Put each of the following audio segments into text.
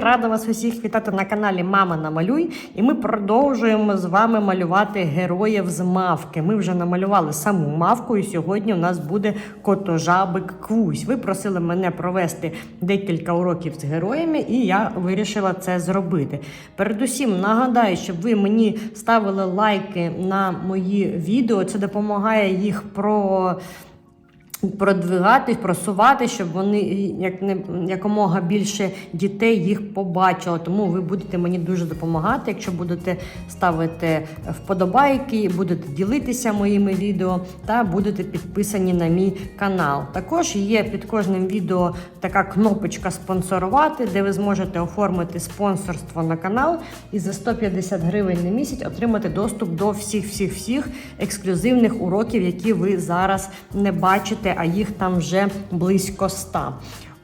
Рада вас усіх вітати на каналі Мама Намалюй. І ми продовжуємо з вами малювати героїв з мавки. Ми вже намалювали саму мавку, і сьогодні у нас буде котожабик Квусь. Ви просили мене провести декілька уроків з героями, і я вирішила це зробити. Передусім нагадаю, щоб ви мені ставили лайки на мої відео. Це допомагає їх про продвигатись, просувати, щоб вони як не якомога більше дітей їх побачило. Тому ви будете мені дуже допомагати, якщо будете ставити вподобайки, будете ділитися моїми відео та будете підписані на мій канал. Також є під кожним відео така кнопочка спонсорувати, де ви зможете оформити спонсорство на канал і за 150 гривень на місяць отримати доступ до всіх всіх всіх ексклюзивних уроків, які ви зараз не бачите а їх там вже близько 100.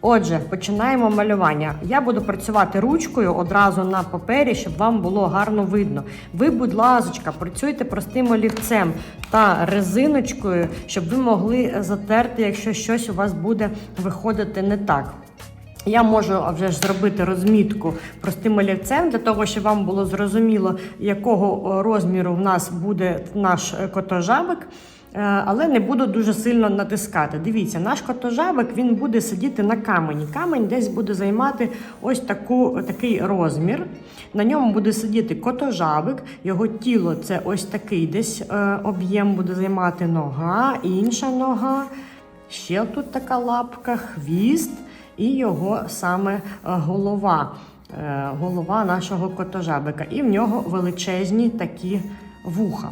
Отже, починаємо малювання. Я буду працювати ручкою одразу на папері, щоб вам було гарно видно. Ви, будь ласка, працюйте простим олівцем та резиночкою, щоб ви могли затерти, якщо щось у вас буде виходити не так. Я можу вже ж зробити розмітку простим олівцем для того, щоб вам було зрозуміло, якого розміру в нас буде наш котожабик. Е, але не буду дуже сильно натискати. Дивіться, наш котожабик він буде сидіти на камені. Камень десь буде займати ось таку, такий розмір. На ньому буде сидіти котожабик, його тіло це ось такий десь е, об'єм буде займати нога, інша нога. Ще тут така лапка, хвіст і його саме голова. Е, голова нашого котожабика. І в нього величезні такі вуха.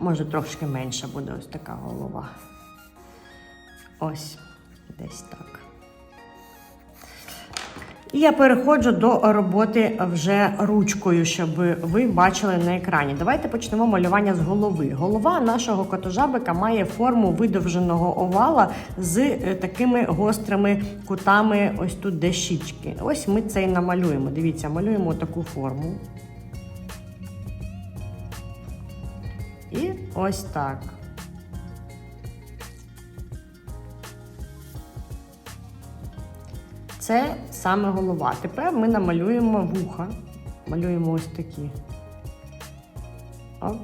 Може, трошки менша буде ось така голова. Ось, десь так. І я переходжу до роботи вже ручкою, щоб ви бачили на екрані. Давайте почнемо малювання з голови. Голова нашого котожабика має форму видовженого овала з е, такими гострими кутами, ось тут де щічки. Ось ми це і намалюємо. Дивіться, малюємо таку форму. І ось так. Це саме голова. Тепер ми намалюємо вуха. Малюємо ось такі. Оп.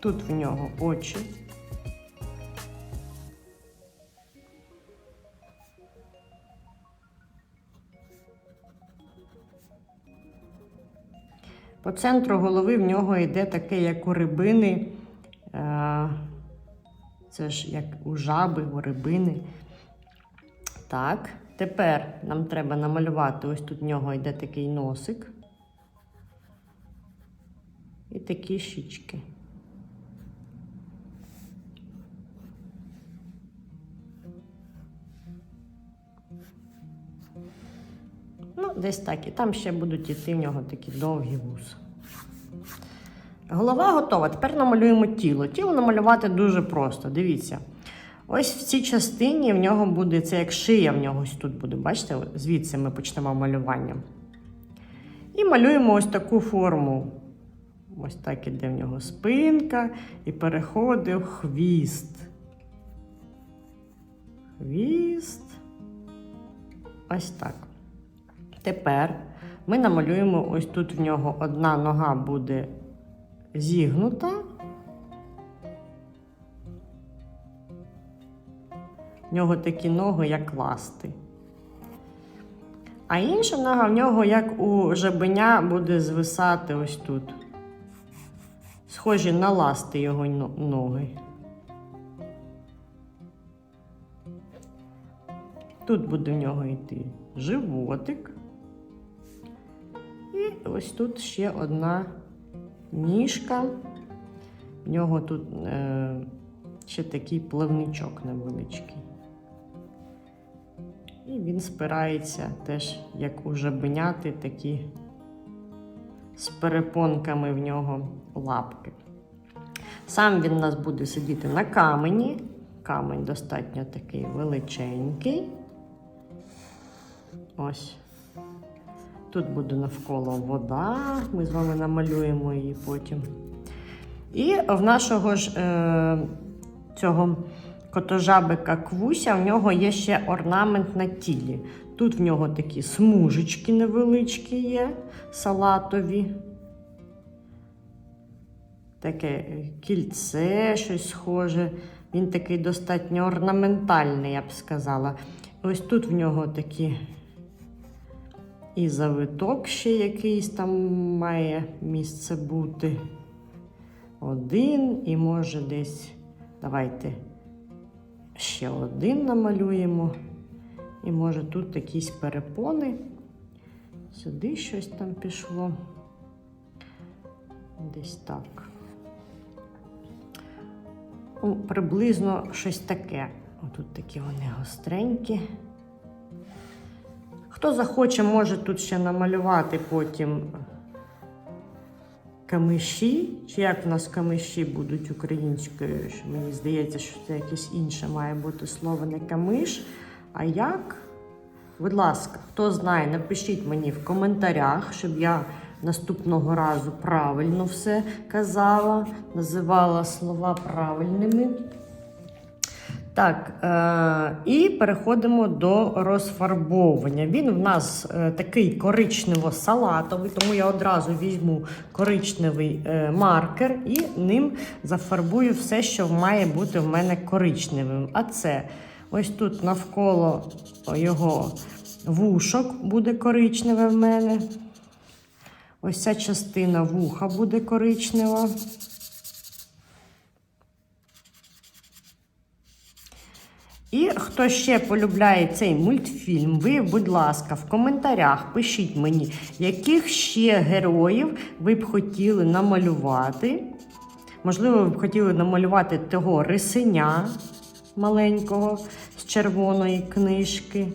Тут в нього очі. По центру голови в нього йде таке, як у рибини. Е, це ж як у жаби, у рибини. Так, тепер нам треба намалювати, ось тут в нього йде такий носик. І такі щічки. Ну, десь так. І там ще будуть іти в нього такі довгі вуса. Голова готова. Тепер намалюємо тіло. Тіло намалювати дуже просто. Дивіться. Ось в цій частині в нього буде, це як шия в нього ось тут буде. Бачите, звідси ми почнемо малювання. І малюємо ось таку форму. Ось так іде в нього спинка і переходить в хвіст. Хвіст. Ось так. Тепер ми намалюємо ось тут в нього одна нога буде зігнута. В нього такі ноги, як ласти. А інша нога в нього, як у жабеня, буде звисати ось тут. Схожі на ласти його ноги. Тут буде в нього йти животик. Ось тут ще одна ніжка. В нього тут е, ще такий пливничок невеличкий. І він спирається теж, як у жабеняти, такі з перепонками в нього лапки. Сам він у нас буде сидіти на камені. Камень достатньо такий величенький. Ось. Тут буде навколо вода, ми з вами намалюємо її потім. І в нашого ж е, цього котожабика Квуся в нього є ще орнамент на тілі. Тут в нього такі смужечки невеличкі є, салатові. Таке кільце, щось схоже. Він такий достатньо орнаментальний, я б сказала. Ось тут в нього такі і завиток ще якийсь там має місце бути. Один і може десь. Давайте ще один намалюємо. І може тут якісь перепони. Сюди щось там пішло. Десь так. Приблизно щось таке. Отут такі вони гостренькі. Хто захоче, може тут ще намалювати потім камиші. Чи як в нас камиші будуть українською? Що Мені здається, що це якесь інше має бути слово не камиш. А як? Будь ласка, хто знає, напишіть мені в коментарях, щоб я наступного разу правильно все казала, називала слова правильними. Так, е- і переходимо до розфарбовування. Він в нас е, такий коричнево-салатовий, тому я одразу візьму коричневий е, маркер і ним зафарбую все, що має бути в мене коричневим. А це ось тут навколо його вушок буде коричневе в мене. Ось ця частина вуха буде коричнева. І хто ще полюбляє цей мультфільм, ви, будь ласка, в коментарях пишіть мені, яких ще героїв ви б хотіли намалювати. Можливо, ви б хотіли намалювати того рисеня маленького з червоної книжки.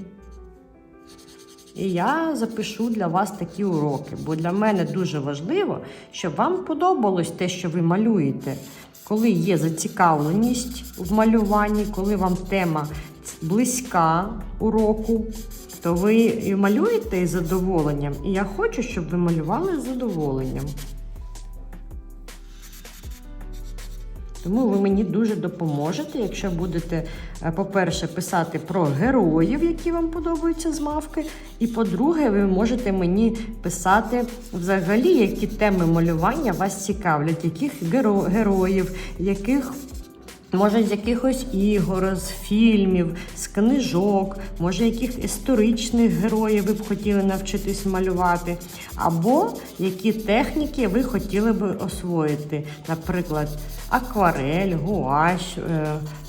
І я запишу для вас такі уроки, бо для мене дуже важливо, щоб вам подобалось те, що ви малюєте. Коли є зацікавленість в малюванні, коли вам тема близька уроку, то ви і малюєте із задоволенням. І я хочу, щоб ви малювали з задоволенням. Тому ви мені дуже допоможете, якщо будете, е, по-перше, писати про героїв, які вам подобаються з мавки. І по-друге, ви можете мені писати взагалі, які теми малювання вас цікавлять, яких геро- героїв, яких. Може, з якихось ігор, з фільмів, з книжок, може, яких історичних героїв ви б хотіли навчитись малювати, або які техніки ви хотіли б освоїти. Наприклад, акварель, гуаш, е,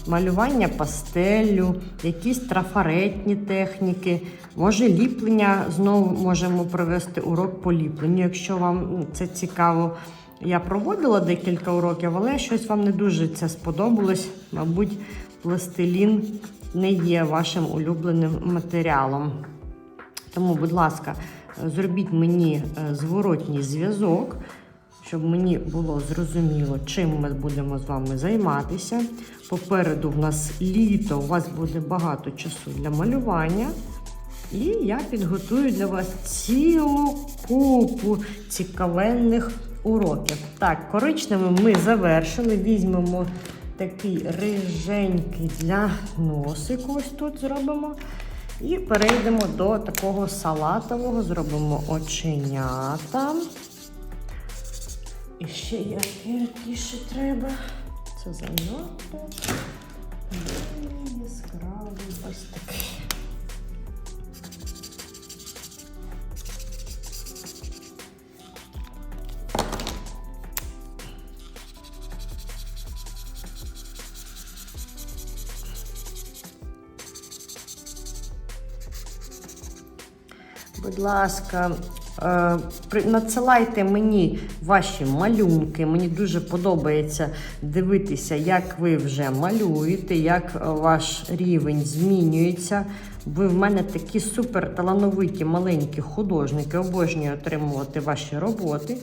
малювання пастеллю, якісь трафаретні техніки. Може, ліплення знову можемо провести урок по ліпленню, якщо вам це цікаво. Я проводила декілька уроків, але щось вам не дуже це сподобалось. Мабуть, пластилін не є вашим улюбленим матеріалом. Тому, будь ласка, зробіть мені е, зворотній зв'язок, щоб мені було зрозуміло, чим ми будемо з вами займатися. Попереду в нас літо, у вас буде багато часу для малювання. І я підготую для вас цілу купу цікавенних уроків. Так, коричневим ми завершили. Візьмемо такий риженький для носику. Ось тут зробимо. І перейдемо до такого салатового, зробимо оченята. І ще яркіше треба. Це занадто. Яскравий ось такий. Будь ласка, е, надсилайте мені ваші малюнки. Мені дуже подобається дивитися, як ви вже малюєте, як ваш рівень змінюється. Ви в мене такі супер талановиті маленькі художники, обожнюю отримувати ваші роботи.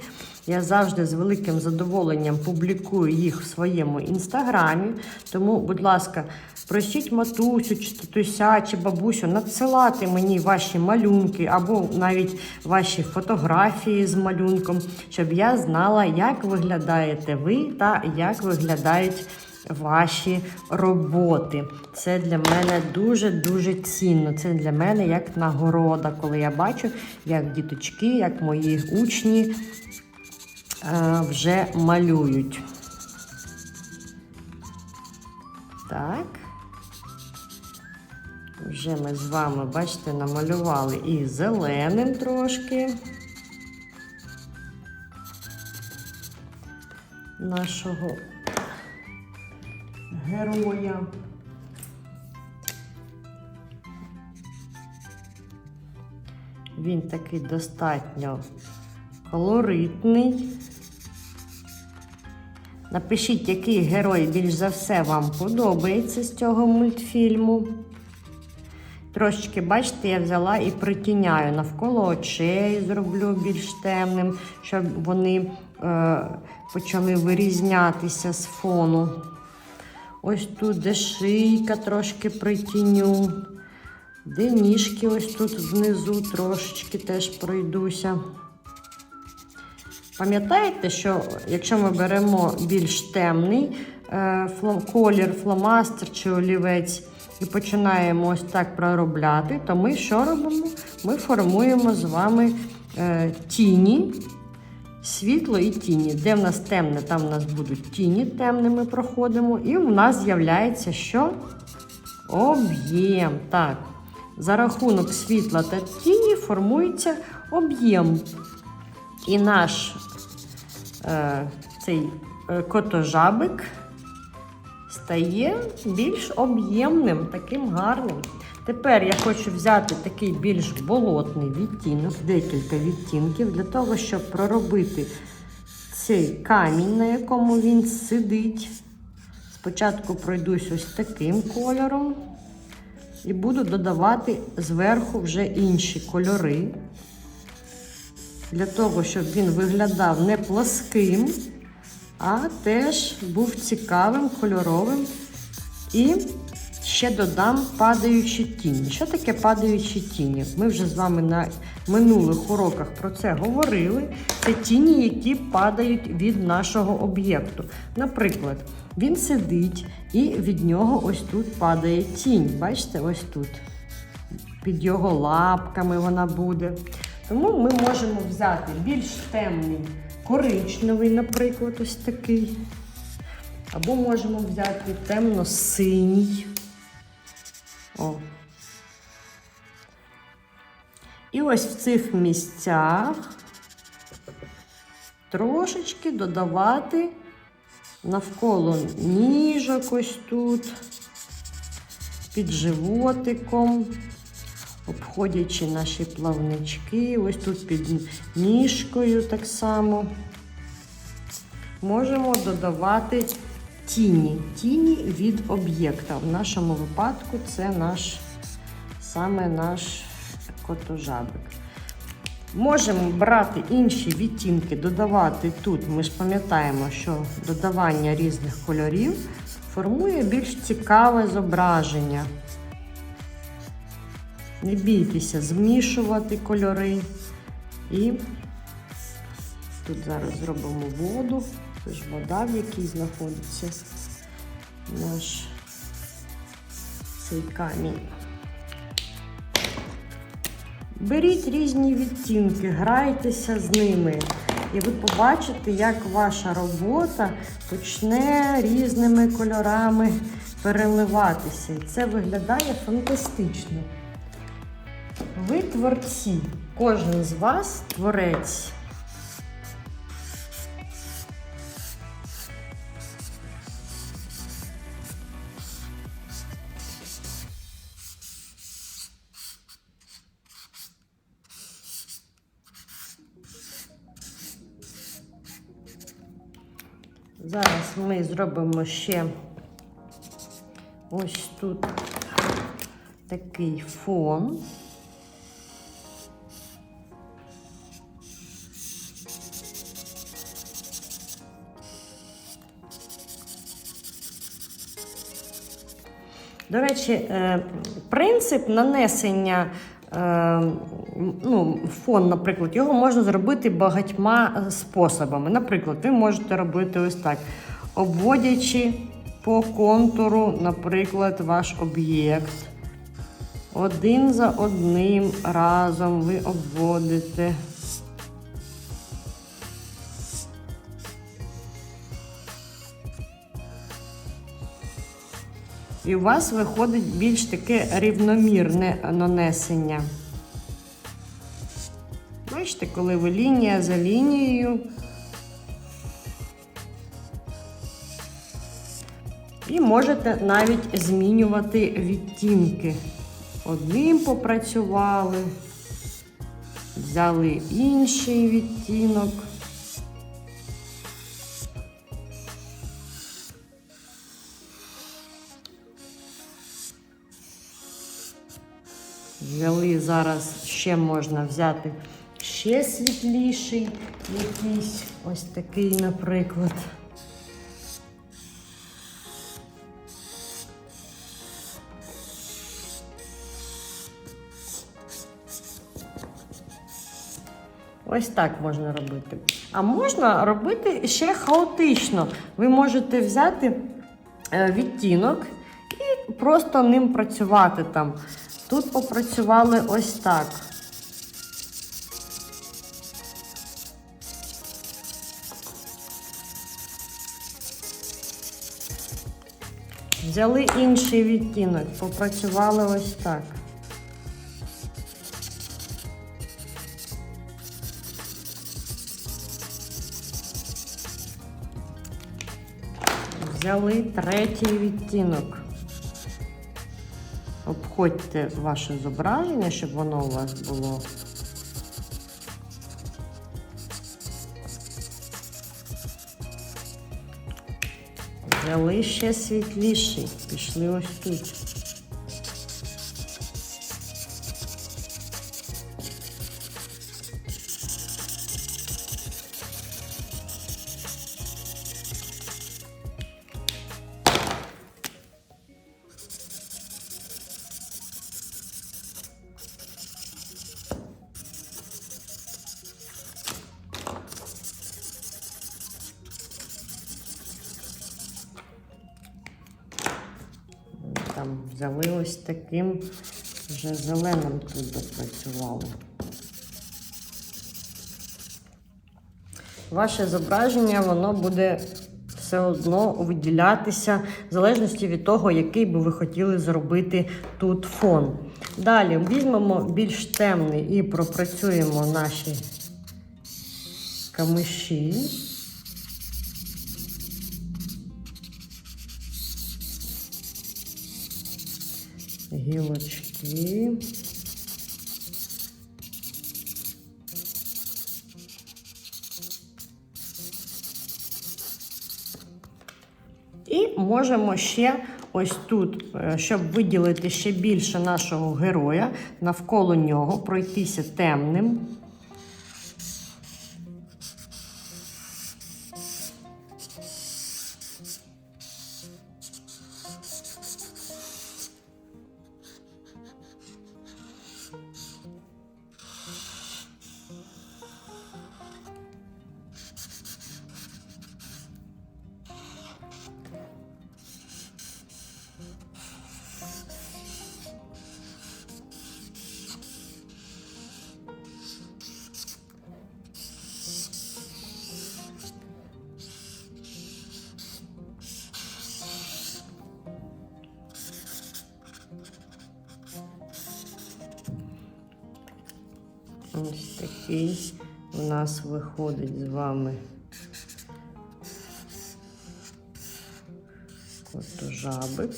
Я завжди з великим задоволенням публікую їх в своєму інстаграмі. Тому, будь ласка, просіть матусю, чи татуся, чи бабусю надсилати мені ваші малюнки або навіть ваші фотографії з малюнком, щоб я знала, як виглядаєте ви та як виглядають ваші роботи. Це для мене дуже-дуже цінно. Це для мене як нагорода, коли я бачу, як діточки, як мої учні вже малюють. Так. Вже ми з вами, бачите, намалювали і зеленим трошки. Нашого героя. Він такий достатньо колоритний. Напишіть, який герой більш за все вам подобається з цього мультфільму. Трошечки, бачите, я взяла і притіняю навколо очей, зроблю більш темним, щоб вони е, почали вирізнятися з фону. Ось тут, де шийка трошки притіню, де ніжки ось тут внизу трошечки теж пройдуся. Пам'ятаєте, що якщо ми беремо більш темний е, колір, фломастер чи олівець і починаємо ось так проробляти, то ми що робимо? Ми формуємо з вами е, тіні, світло і тіні. Де в нас темне, там в нас будуть тіні темними проходимо. І в нас з'являється що? Об'єм. Так. За рахунок світла та тіні формується об'єм. І наш цей е, котожабик стає більш об'ємним, таким гарним. Тепер я хочу взяти такий більш болотний відтінок, декілька відтінків, для того, щоб проробити цей камінь, на якому він сидить. Спочатку пройдусь ось таким кольором і буду додавати зверху вже інші кольори для того, щоб він виглядав не плоским, а теж був цікавим, кольоровим. І ще додам падаючі тіні. Що таке падаючі тіні? Ми вже з вами на минулих уроках про це говорили. Це тіні, які падають від нашого об'єкту. Наприклад, він сидить і від нього ось тут падає тінь. Бачите, ось тут. Під його лапками вона буде. Тому ми можемо взяти більш темний коричневий, наприклад, ось такий. Або можемо взяти темно-синій. О. І ось в цих місцях трошечки додавати навколо ніжок ось тут, під животиком обходячи наші плавнички, ось тут під ніжкою так само. Можемо додавати тіні, тіні від об'єкта. В нашому випадку це наш саме наш котожабик. Можемо брати інші відтінки, додавати тут. Ми ж пам'ятаємо, що додавання різних кольорів формує більш цікаве зображення. Не бійтеся змішувати кольори. І тут зараз зробимо воду. Це ж вода, в якій знаходиться наш цей камінь. Беріть різні відтінки, грайтеся з ними. І ви побачите, як ваша робота почне різними кольорами переливатися. І це виглядає фантастично. Ви творці, кожен з вас творець. Зараз ми зробимо ще ось тут такий фон. До речі, е, принцип нанесення е, ну, фон, наприклад, його можна зробити багатьма способами. Наприклад, ви можете робити ось так, обводячи по контуру, наприклад, ваш об'єкт. Один за одним разом ви обводите. І у вас виходить більш таке рівномірне нанесення. Бачите, коли ви лінія за лінією. І можете навіть змінювати відтінки. Одним попрацювали, взяли інший відтінок. Взяли зараз ще можна взяти ще світліший, якийсь ось такий, наприклад. Ось так можна робити. А можна робити ще хаотично. Ви можете взяти е, відтінок і просто ним працювати там. Тут попрацювали ось так. Взяли інший відтінок, попрацювали ось так. Взяли третій відтінок. Обходьте ваше зображення, щоб воно у вас було. Взяли ще світліший, пішли ось тут. Ось таким вже зеленим тут допрацювали. Ваше зображення, воно буде все одно виділятися в залежності від того, який би ви хотіли зробити тут фон. Далі візьмемо більш темний і пропрацюємо наші камиші. Гілочки. І можемо ще ось тут, е, щоб виділити ще більше нашого героя, навколо нього пройтися темним. Ось такий у нас виходить з вами котожабик.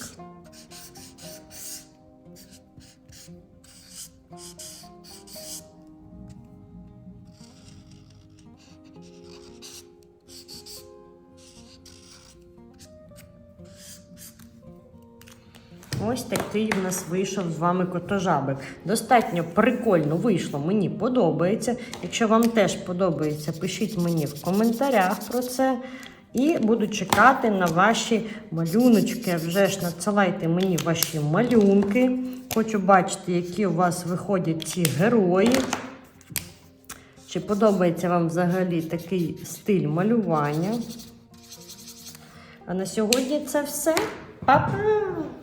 Вийшов з вами котожабик. Достатньо прикольно вийшло, мені подобається. Якщо вам теж подобається, пишіть мені в коментарях про це. І буду чекати на ваші малюночки. Вже ж надсилайте мені ваші малюнки. Хочу бачити, які у вас виходять ці герої. Чи подобається вам взагалі такий стиль малювання? А на сьогодні це все. Па-па!